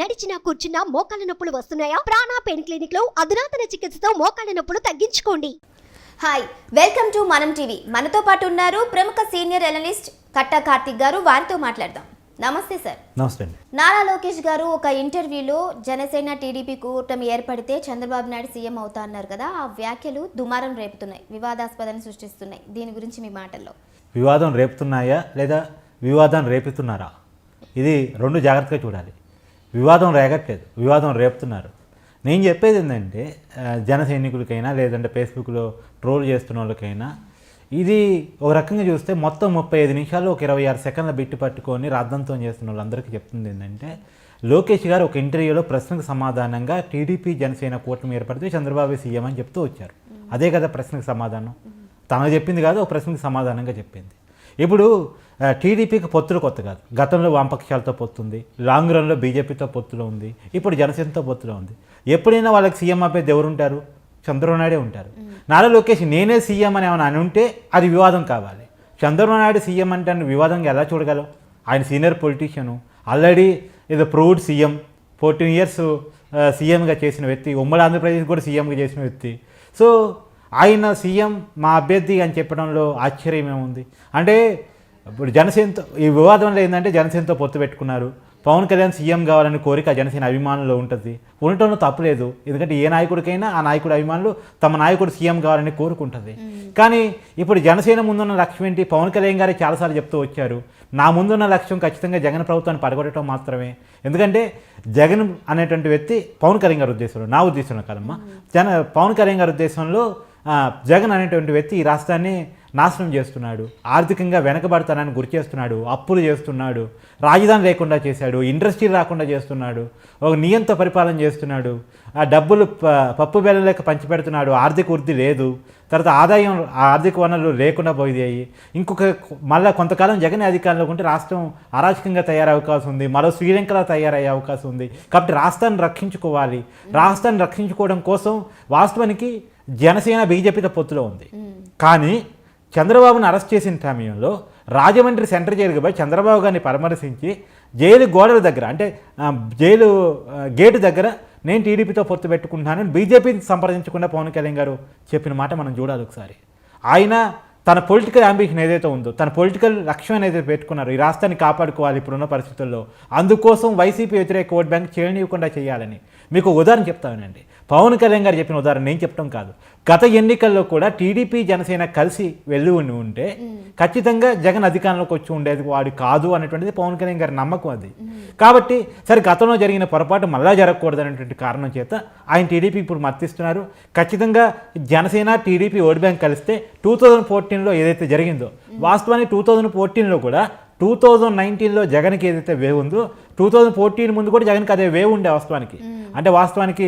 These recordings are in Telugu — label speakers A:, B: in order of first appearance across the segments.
A: నడిచినా కూర్చున్నా మోకాళ్ళ నొప్పులు వస్తున్నాయా? ప్రాణా పెయిన్ క్లినిక్లో అధునాతన చికిత్సతో మోకాళ్ళ నొప్పులు తగ్గించుకోండి.
B: హాయ్ వెల్కమ్ టు మనం టీవీ మనతో పాటు ఉన్నారు ప్రముఖ సీనియర్ అనలిస్ట్ కట్టా కార్తిక్ గారు. వారితో మాట్లాడదాం. నమస్తే సార్
C: నమస్తే అండి.
B: నారా లోకేష్ గారు ఒక ఇంటర్వ్యూలో జనసేన టీడీపీ కూటమి ఏర్పడితే చంద్రబాబు నాయుడు సీఎం అవుతా అన్నారు కదా ఆ వ్యాఖ్యలు దుమారం రేపుతున్నాయి వివాదాస్పదాన్ని సృష్టిస్తున్నాయి. దీని గురించి మీ మాటల్లో.
C: వివాదం రేపుతున్నాయా లేదా వివాదం రేపుతున్నారా ఇది రెండు జాగ్రత్తగా చూడాలి. వివాదం రేగట్లేదు. వివాదం రేపుతున్నారు. నేను చెప్పేది ఏంటంటే జన సైనికులకైనా లేదంటే ఫేస్బుక్లో ట్రోల్ చేస్తున్న వాళ్ళకైనా ఇది ఒక రకంగా చూస్తే మొత్తం ముప్పై ఐదు నిమిషాలు ఒక ఇరవై ఆరు సెకండ్ల బిట్టు పట్టుకొని రాద్దంతం చేస్తున్న వాళ్ళందరికీ చెప్తుంది ఏంటంటే లోకేష్ గారు ఒక ఇంటర్వ్యూలో ప్రశ్నకు సమాధానంగా టీడీపీ జనసేన కూటమి ఏర్పడితే చంద్రబాబు సీఎం అని చెప్తూ వచ్చారు. అదే కదా ప్రశ్నకు సమాధానం. తను చెప్పింది కాదు ఒక ప్రశ్నకు సమాధానంగా చెప్పింది. ఇప్పుడు టీడీపీకి పొత్తులు కొత్త కాదు. గతంలో వామపక్షాలతో పొత్తుంది లాంగ్ రన్లో బీజేపీతో పొత్తులో ఉంది. ఇప్పుడు జనసేనతో పొత్తులో ఉంది. ఎప్పుడైనా వాళ్ళకి సీఎం అభ్యర్థి ఎవరు ఉంటారు? చంద్రబాబు నాయుడే ఉంటారు. నారా లోకేష్ నేనే సీఎం అని ఏమైనా అని ఉంటే అది వివాదం కావాలి. చంద్రబాబు నాయుడు సీఎం అంటే వివాదంగా ఎలా చూడగలం? ఆయన సీనియర్ పొలిటీషియను. ఆల్రెడీ ఇది ప్రూవ్డ్ సీఎం. ఫోర్టీన్ ఇయర్స్ సీఎంగా చేసిన వ్యక్తి. ఉమ్మడి ఆంధ్రప్రదేశ్ కూడా సీఎంగా చేసిన వ్యక్తి. సో ఆయన సీఎం మా అభ్యర్థి అని చెప్పడంలో ఆశ్చర్యం ఏముంది అంటే ఇప్పుడు జనసేనతో ఈ వివాదంలో ఏంటంటే జనసేనతో పొత్తు పెట్టుకున్నారు. పవన్ కళ్యాణ్ సీఎం కావాలని కోరిక జనసేన అభిమానుల్లో ఉంటుంది. ఉండటంలో తప్పులేదు. ఎందుకంటే ఏ నాయకుడికైనా ఆ నాయకుడి అభిమానులు తమ నాయకుడు సీఎం కావాలని కోరుకుంటుంది. కానీ ఇప్పుడు జనసేన ముందున్న లక్ష్యం ఏంటి? పవన్ కళ్యాణ్ గారే చాలాసార్లు చెప్తూ వచ్చారు. నా ముందున్న లక్ష్యం ఖచ్చితంగా జగన్ ప్రభుత్వాన్ని పడగొట్టడం మాత్రమే. ఎందుకంటే జగన్ అనేటువంటి వ్యక్తి పవన్ కళ్యాణ్ గారి ఉద్దేశంలో నా ఉద్దేశంలో కాదమ్మా. జన పవన్ కళ్యాణ్ గారి ఉద్దేశంలో జగన్ అనేటువంటి వ్యక్తి ఈ రాష్ట్రాన్ని నాశనం చేస్తున్నాడు. ఆర్థికంగా వెనకబడతానని గురి చేస్తున్నాడు. అప్పులు చేస్తున్నాడు. రాజధాని లేకుండా చేశాడు. ఇండస్ట్రీ రాకుండా చేస్తున్నాడు. ఒక నియంత పరిపాలన చేస్తున్నాడు. ఆ డబ్బులు ప- పప్పు బెల్లం లెక్క పంచిపెడుతున్నాడు. ఆర్థిక వృద్ధి లేదు. తర్వాత ఆదాయం ఆర్థిక వనరులు లేకుండా పోయాయి ఇంకొక మళ్ళీ కొంతకాలం జగన్ అధికారంలో ఉంటే రాష్ట్రం అరాచకంగా తయారయ్యే అవకాశం ఉంది. మరో శ్రీలంకలా తయారయ్యే అవకాశం ఉంది. కాబట్టి రాష్ట్రాన్ని రక్షించుకోవాలి. రాష్ట్రాన్ని రక్షించుకోవడం కోసం వాస్తవానికి జనసేన బీజేపీతో పొత్తులో ఉంది. కానీ చంద్రబాబును అరెస్ట్ చేసిన సమయంలో రాజమండ్రి సెంటర్ జైలుకి పోయి చంద్రబాబు గారిని పరామర్శించి జైలు గోడల దగ్గర అంటే జైలు గేటు దగ్గర నేను టీడీపీతో పొత్తు పెట్టుకుంటున్నానని బీజేపీని సంప్రదించకుండా పవన్ కళ్యాణ్ గారు చెప్పిన మాట మనం చూడాలి ఒకసారి. ఆయన తన పొలిటికల్ అంబిషన్ ఏదైతే ఉందో తన పొలిటికల్ లక్ష్యం ఏదైతే పెట్టుకున్నారో ఈ రాష్ట్రాన్ని కాపాడుకోవాలి ఇప్పుడున్న పరిస్థితుల్లో. అందుకోసం వైసీపీ వ్యతిరేక ఓట్ బ్యాంక్ చేయనివ్వకుండా చేయాలని. మీకు ఉదాహరణ చెప్తానండి పవన్ కళ్యాణ్ గారు చెప్పిన ఉదాహరణ నేను చెప్పడం కాదు. గత ఎన్నికల్లో కూడా టీడీపీ జనసేన కలిసి వెళ్ళి ఉండి ఉంటే ఖచ్చితంగా జగన్ అధికారంలోకి వచ్చి ఉండేది వాడు కాదు అనేటువంటిది పవన్ కళ్యాణ్ గారి నమ్మకం అది. కాబట్టి సరే గతంలో జరిగిన పొరపాటు మళ్ళా జరగకూడదు అనేటువంటి కారణం చేత ఆయన టీడీపీ ఇప్పుడు మర్తిస్తున్నారు ఖచ్చితంగా జనసేన టీడీపీ ఓట్ బ్యాంక్ కలిస్తే టూ థౌజండ్ ఫోర్టీన్లో ఏదైతే జరిగిందో వాస్తవానికి టూ థౌజండ్ ఫోర్టీన్లో కూడా టూ థౌజండ్ నైన్టీన్లో జగన్కి ఏదైతే వేవ్ ఉందో టూ థౌజండ్ ఫోర్టీన్ ముందు కూడా జగన్కి అదే వేవ్ ఉండే వాస్తవానికి. అంటే వాస్తవానికి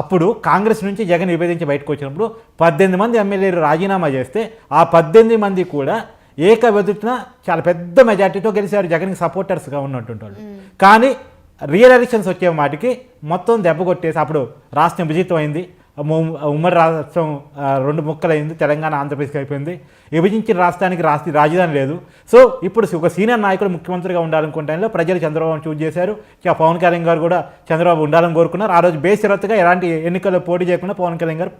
C: అప్పుడు కాంగ్రెస్ నుంచి జగన్ విభజించి బయటకు వచ్చినప్పుడు పద్దెనిమిది మంది ఎమ్మెల్యేలు రాజీనామా చేస్తే ఆ పద్దెనిమిది మంది కూడా ఏక వెదుటిన చాలా పెద్ద మెజార్టీతో గెలిచారు జగన్కి సపోర్టర్స్గా ఉన్నటువంటి వాళ్ళు కానీ రియల్ ఎలక్షన్స్ వచ్చే మాటికి మొత్తం దెబ్బ కొట్టేసి అప్పుడు రాష్ట్రం విజితం అయింది ఉమ్మడి రాష్ట్రం రెండు ముక్కలైంది తెలంగాణ ఆంధ్రప్రదేశ్కి అయిపోయింది. విభజించిన రాష్ట్రానికి రాష్ట్ర రాజధాని లేదు. సో ఇప్పుడు ఒక సీనియర్ నాయకుడు ముఖ్యమంత్రిగా ఉండాలనుకుంటే ప్రజలు చంద్రబాబు చూజ్ చేశారు. పవన్ కళ్యాణ్ గారు కూడా చంద్రబాబు ఉండాలని కోరుకున్నారు. ఆ రోజు బేసిరత్తుగా ఎలాంటి ఎన్నికల్లో పోటీ చేయకుండా పవన్ కళ్యాణ్ గారు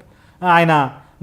C: ఆయన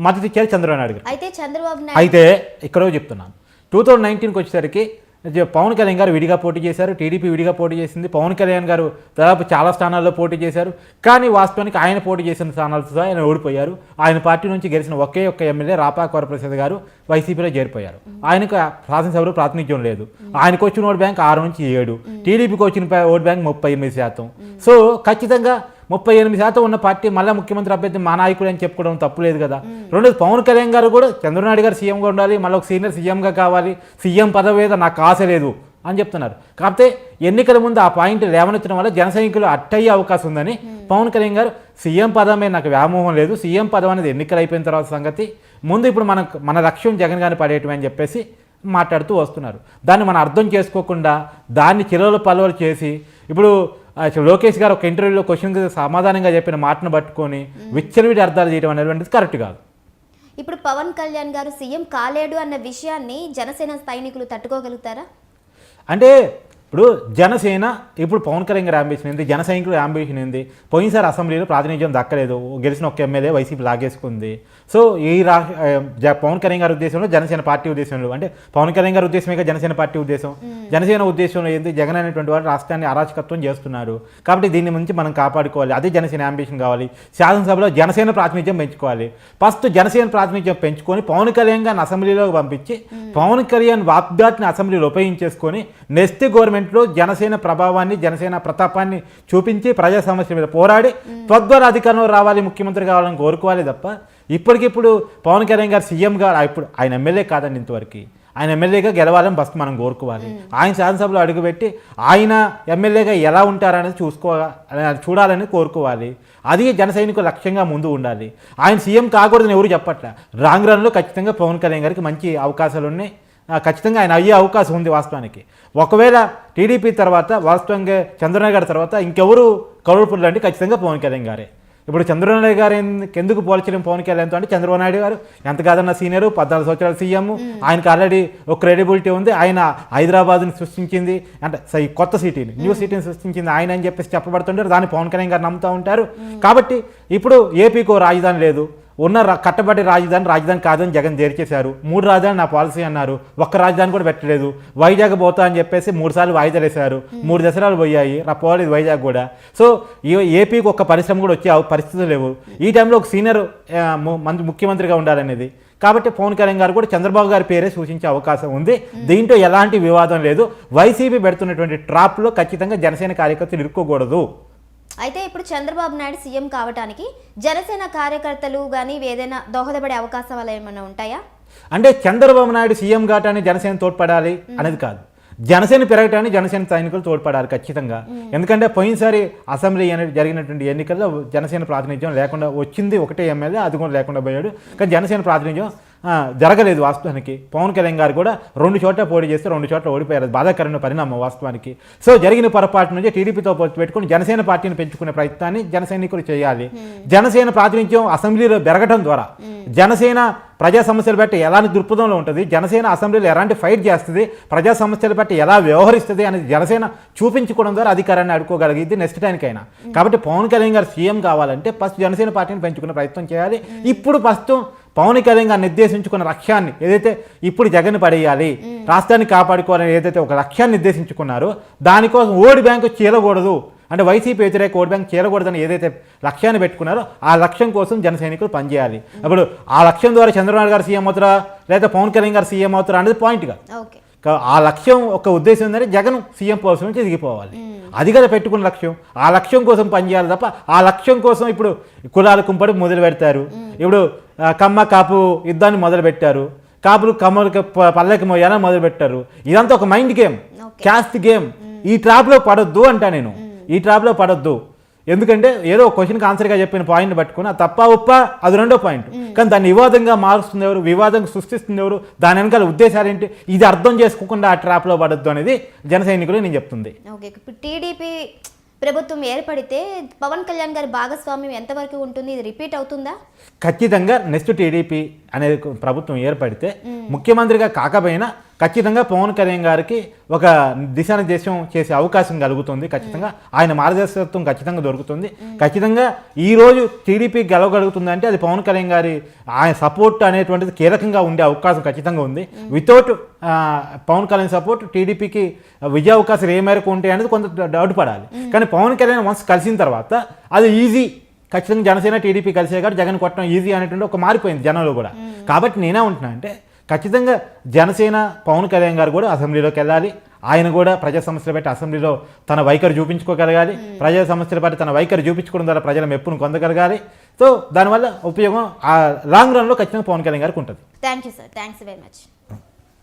C: మద్దతు ఇచ్చారు చంద్రబాబు నాయుడు గారు.
B: అయితే చంద్రబాబు
C: అయితే ఇక్కడ చెప్తున్నాను. టూ థౌజండ్ నైన్టీన్కి వచ్చేసరికి పవన్ కళ్యాణ్ గారు విడిగా పోటీ చేశారు టీడీపీ విడిగా పోటీ చేసింది. పవన్ కళ్యాణ్ గారు దాదాపు చాలా స్థానాల్లో పోటీ చేశారు. కానీ వాస్తవానికి ఆయన పోటీ చేసిన స్థానాలతో ఆయన ఓడిపోయారు. ఆయన పార్టీ నుంచి గెలిచిన ఒకే ఒక్క ఎమ్మెల్యే రాపాక వరప్రసాద్ గారు వైసీపీలో చేరిపోయారు. ఆయనకు శాసనసభలో ప్రాతినిధ్యం లేదు. ఆయనకు వచ్చిన ఓట్ బ్యాంక్ ఆరు నుంచి ఏడు. టీడీపీకి వచ్చిన ఓటు ఓట్ బ్యాంక్ ముప్పై ఎనిమిది శాతం. సో ఖచ్చితంగా ముప్పై ఎనిమిది శాతం ఉన్న పార్టీ మళ్ళీ ముఖ్యమంత్రి అభ్యర్థి మా నాయకుడు అని చెప్పుకోవడం తప్పులేదు కదా. రెండోది పవన్ కళ్యాణ్ గారు కూడా చంద్రనాయుడు గారు సీఎంగా ఉండాలి మళ్ళీ ఒక సీనియర్ సీఎంగా కావాలి సీఎం పదవి మీద నాకు ఆశ లేదు అని చెప్తున్నారు. కాకపోతే ఎన్నికల ముందు ఆ పాయింట్ లేవనెత్తడం వల్ల జన సైనికులు అట్టయ్యే అవకాశం ఉందని పవన్ కళ్యాణ్ గారు సీఎం పదం మీద నాకు వ్యామోహం లేదు సీఎం పదం అనేది ఎన్నికలు అయిపోయిన తర్వాత సంగతి. ముందు ఇప్పుడు మన మన లక్ష్యం జగన్ గారిని పడేయటమే అని చెప్పేసి మాట్లాడుతూ వస్తున్నారు. దాన్ని మనం అర్థం చేసుకోకుండా దాన్ని చిలవలు పలవలు చేసి ఇప్పుడు లోకేష్ గారు ఒక ఇంటర్వ్యూలో క్వశ్చన్కి సమాధానంగా చెప్పిన మాటను పట్టుకొని విచ్చలవిడి అర్థాలు చేయడం అనేటువంటిది కరెక్ట్ కాదు.
B: ఇప్పుడు పవన్ కళ్యాణ్ గారు సీఎం కాలేడు అన్న విషయాన్ని జనసేన సైనికులు తట్టుకోగలుగుతారా?
C: అంటే ఇప్పుడు జనసేన ఇప్పుడు పవన్ కళ్యాణ్ గారి అంబిషన్ ఏంది? జన సైనికుల అంబిషన్ ఏంది? పోయినసారి అసెంబ్లీలో ప్రాతినిధ్యం దక్కలేదు. గెలిచిన ఒక ఎమ్మెల్యే వైసీపీ లాగేసుకుంది. సో ఈ రా పవన్ కళ్యాణ్ గారి ఉద్దేశంలో జనసేన పార్టీ ఉద్దేశంలో అంటే పవన్ కళ్యాణ్ గారి ఉద్దేశమే జనసేన పార్టీ ఉద్దేశం. జనసేన ఉద్దేశంలో ఏంది? జగన్ అనేటువంటి వాడు రాష్ట్రాన్ని అరాచకత్వం చేస్తున్నారు కాబట్టి దీని నుంచి మనం కాపాడుకోవాలి. అదే జనసేన అంబిషన్ కావాలి. శాసనసభలో జనసేన ప్రాతినిధ్యం పెంచుకోవాలి. ఫస్ట్ జనసేన ప్రాతినిధ్యం పెంచుకొని పవన్ కళ్యాణ్ గారిని అసెంబ్లీలోకి పంపించి పవన్ కళ్యాణ్ వాగ్దాటిని అసెంబ్లీలో ఉపయోగించేసుకొని నెక్స్ట్ పార్లమెంట్లో జనసేన ప్రభావాన్ని జనసేన ప్రతాపాన్ని చూపించి ప్రజా సమస్యల మీద పోరాడి తద్వారా అధికారంలో రావాలి ముఖ్యమంత్రి కావాలని కోరుకోవాలి తప్ప ఇప్పటికిప్పుడు పవన్ కళ్యాణ్ గారు సీఎం గారు ఇప్పుడు ఆయన ఎమ్మెల్యే కాదండి ఇంతవరకు. ఆయన ఎమ్మెల్యేగా గెలవాలని ఫస్ట్ మనం కోరుకోవాలి. ఆయన శాసనసభలో అడుగుపెట్టి ఆయన ఎమ్మెల్యేగా ఎలా ఉంటారనేది చూసుకోవాలి చూడాలని కోరుకోవాలి. అది జన లక్ష్యంగా ముందు ఉండాలి. ఆయన సీఎం కాకూడదని ఎవరు చెప్పట్లే? రాంగ్ రన్లో ఖచ్చితంగా పవన్ కళ్యాణ్ గారికి మంచి అవకాశాలు ఉన్నాయి ఖచ్చితంగా ఆయన అయ్యే అవకాశం ఉంది వాస్తవానికి. ఒకవేళ టీడీపీ తర్వాత వాస్తవంగా చంద్రబాబు గారి తర్వాత ఇంకెవరు కౌలుపులు అంటే ఖచ్చితంగా పవన్ కళ్యాణ్ గారే. ఇప్పుడు చంద్రబాబు నాయుడు గారు ఎందు- ఎందుకు పోల్చడం పవన్ కళ్యాణ్తో అంటే చంద్రబాబు నాయుడు గారు ఎంత కాదన్న సీనియర్ పద్నాలుగు సంవత్సరాల సీఎం. ఆయనకు ఆల్రెడీ ఒక క్రెడిబిలిటీ ఉంది. ఆయన హైదరాబాద్ని సృష్టించింది. అంటే కొత్త సిటీని న్యూ సిటీని సృష్టించింది ఆయన అని చెప్పేసి చెప్పబడుతుంటారు. దాన్ని పవన్ కళ్యాణ్ గారు నమ్ముతూ ఉంటారు. కాబట్టి ఇప్పుడు ఏపీకో రాజధాని లేదు. ఉన్న కట్టబడి రాజధాని రాజధాని కాదని జగన్ చేర్చేశారు మూడు రాజధాని నా పాలసీ అన్నారు. ఒక్క రాజధాని కూడా పెట్టలేదు. వైజాగ్ పోతా అని చెప్పేసి మూడు సార్లు వాయిదాలు వేశారు మూడు దసరాలు పోయాయి. రా పోలేదు వైజాగ్ కూడా. సో ఏపీకి ఒక పరిశ్రమ కూడా వచ్చే పరిస్థితులు లేవు. ఈ టైంలో ఒక సీనియర్ ముఖ్యమంత్రిగా ఉండాలనేది. కాబట్టి పవన్ కళ్యాణ్ గారు కూడా చంద్రబాబు గారి పేరే సూచించే అవకాశం ఉంది. దీంట్లో ఎలాంటి వివాదం లేదు. వైసీపీ పెడుతున్నటువంటి ట్రాప్లో ఖచ్చితంగా జనసేన కార్యకర్తలు ఇరుక్కోకూడదు.
B: అయితే ఇప్పుడు చంద్రబాబు నాయుడు సీఎం కావడానికి జనసేన కార్యకర్తలు కానీ ఏదైనా దోహదపడే అవకాశాలు ఏమైనా ఉంటాయా?
C: అంటే చంద్రబాబు నాయుడు సీఎం కావటానికి జనసేన తోడ్పడాలి అనేది కాదు. జనసేన పెరగటానికి జనసేన సైనికులు తోడ్పడాలి ఖచ్చితంగా. ఎందుకంటే పోయినసారి అసెంబ్లీ అనే జరిగినటువంటి ఎన్నికల్లో జనసేన ప్రాతినిధ్యం లేకుండా వచ్చింది ఒకటే ఎమ్మెల్యే అది కూడా లేకుండా పోయాడు. కానీ జనసేన ప్రాతినిధ్యం జరగలేదు వాస్తవానికి. పవన్ కళ్యాణ్ గారు కూడా రెండు చోట్ల పోటీ చేస్తే రెండు చోట్ల ఓడిపోయారు. బాధాకరమైన పరిణామం వాస్తవానికి. సో జరిగిన పొరపాటు నుంచి టీడీపీతో పొత్తు పెట్టుకుని జనసేన పార్టీని పెంచుకునే ప్రయత్నాన్ని జన సైనికులు చేయాలి జనసేన ప్రాతినిధ్యం అసెంబ్లీలో పెరగడం ద్వారా. జనసేన ప్రజా సమస్యలు బట్టి ఎలాంటి దృక్పథంలో ఉంటుంది? జనసేన అసెంబ్లీలో ఎలాంటి ఫైట్ చేస్తుంది? ప్రజా సమస్యలు బట్టి ఎలా వ్యవహరిస్తుంది అనేది జనసేన చూపించుకోవడం ద్వారా అధికారాన్ని అడుకోగలిగింది నెక్స్ట్ టైంకైనా. కాబట్టి పవన్ కళ్యాణ్ గారు సీఎం కావాలంటే ఫస్ట్ జనసేన పార్టీని పెంచుకునే ప్రయత్నం చేయాలి. ఇప్పుడు ప్రస్తుతం పవన్ కళ్యాణ్ గారు నిర్దేశించుకున్న లక్ష్యాన్ని ఏదైతే ఇప్పుడు జగన్ పడేయాలి రాష్ట్రాన్ని కాపాడుకోవాలని ఏదైతే ఒక లక్ష్యాన్ని నిర్దేశించుకున్నారో దానికోసం ఓడి బ్యాంకు చీలకూడదు. అంటే వైసీపీ వ్యతిరేక ఓటు బ్యాంక్ చేరకూడదని ఏదైతే లక్ష్యాన్ని పెట్టుకున్నారో ఆ లక్ష్యం కోసం జన సైనికులు పనిచేయాలి. అప్పుడు ఆ లక్ష్యం ద్వారా చంద్రబాబు గారు సీఎం అవుతారా? లేదా పవన్ కళ్యాణ్ గారు సీఎం అవుతారా అనేది పాయింట్గా ఆ లక్ష్యం ఒక ఉద్దేశం ఏంటంటే జగన్ సీఎం పోస్ట్ నుంచి దిగిపోవాలి అది కదా పెట్టుకున్న లక్ష్యం. ఆ లక్ష్యం కోసం పనిచేయాలి తప్ప ఆ లక్ష్యం కోసం ఇప్పుడు కులాల కుంపడి మొదలు పెడతారు. ఇప్పుడు కమ్మ కాపు యుద్ధాన్ని మొదలు పెట్టారు కాపులు కమ్మలకి పల్లెకి మోయాలని మొదలు పెట్టారు ఇదంతా ఒక మైండ్ గేమ్. క్యాస్ట్ గేమ్ ఈ ట్రాప్లో పడొద్దు అంటా నేను. ఈ ట్రాప్లో పడొద్దు. ఎందుకంటే ఏదో క్వశ్చన్కి ఆన్సర్గా చెప్పిన పాయింట్ పట్టుకుని ఆ తప్ప ఉప్ప అది రెండో పాయింట్ కానీ దాన్ని వివాదంగా మారుస్తుంది ఎవరు? వివాదం సృష్టిస్తుంది ఎవరు? దాని వెనకాల ఉద్దేశాలు ఏంటి? ఇది అర్థం చేసుకోకుండా ఆ ట్రాప్లో పడొద్దు అనేది జన సైనికులు నేను చెప్తుంది.
B: టీడీపీ ప్రభుత్వం ఏర్పడితే పవన్ కళ్యాణ్ గారి భాగస్వామ్యం ఎంతవరకు ఉంటుంది? ఇది రిపీట్ అవుతుందా?
C: ఖచ్చితంగా నెక్స్ట్ టీడీపీ అనే ప్రభుత్వం ఏర్పడితే ముఖ్యమంత్రిగా కాకపోయినా ఖచ్చితంగా పవన్ కళ్యాణ్ గారికి ఒక దిశానిర్దేశం చేసే అవకాశం కలుగుతుంది ఖచ్చితంగా. ఆయన మార్గదర్శకత్వం ఖచ్చితంగా దొరుకుతుంది. ఖచ్చితంగా ఈరోజు టీడీపీ గెలవగలుగుతుందంటే అది పవన్ కళ్యాణ్ గారి ఆయన సపోర్ట్ అనేటువంటిది కీలకంగా ఉండే అవకాశం ఖచ్చితంగా ఉంది. వితౌట్ పవన్ కళ్యాణ్ సపోర్ట్ టీడీపీకి విజయ అవకాశాలు ఏ మేరకు ఉంటాయి అనేది కొంత డౌట్ పడాలి. కానీ పవన్ కళ్యాణ్ వన్స్ కలిసిన తర్వాత అది ఈజీ ఖచ్చితంగా జనసేన టీడీపీ కలిసే కాదు జగన్ కొట్టడం ఈజీ అనేటువంటి ఒక మారిపోయింది జనంలో కూడా. కాబట్టి నేనే ఉంటున్నా అంటే ఖచ్చితంగా జనసేన పవన్ కళ్యాణ్ గారు కూడా అసెంబ్లీలోకి వెళ్ళాలి. ఆయన కూడా ప్రజా సమస్యలు బట్టి అసెంబ్లీలో తన వైఖరి చూపించుకోగలగాలి. ప్రజా సమస్యలు బట్టి తన వైఖరి చూపించుకోవడం ద్వారా ప్రజల మెప్పును పొందగలగాలి. సో దానివల్ల ఉపయోగం ఆ లాంగ్ రన్లో ఖచ్చితంగా పవన్ కళ్యాణ్ గారికి ఉంటుంది.
B: Thank you sir thanks very much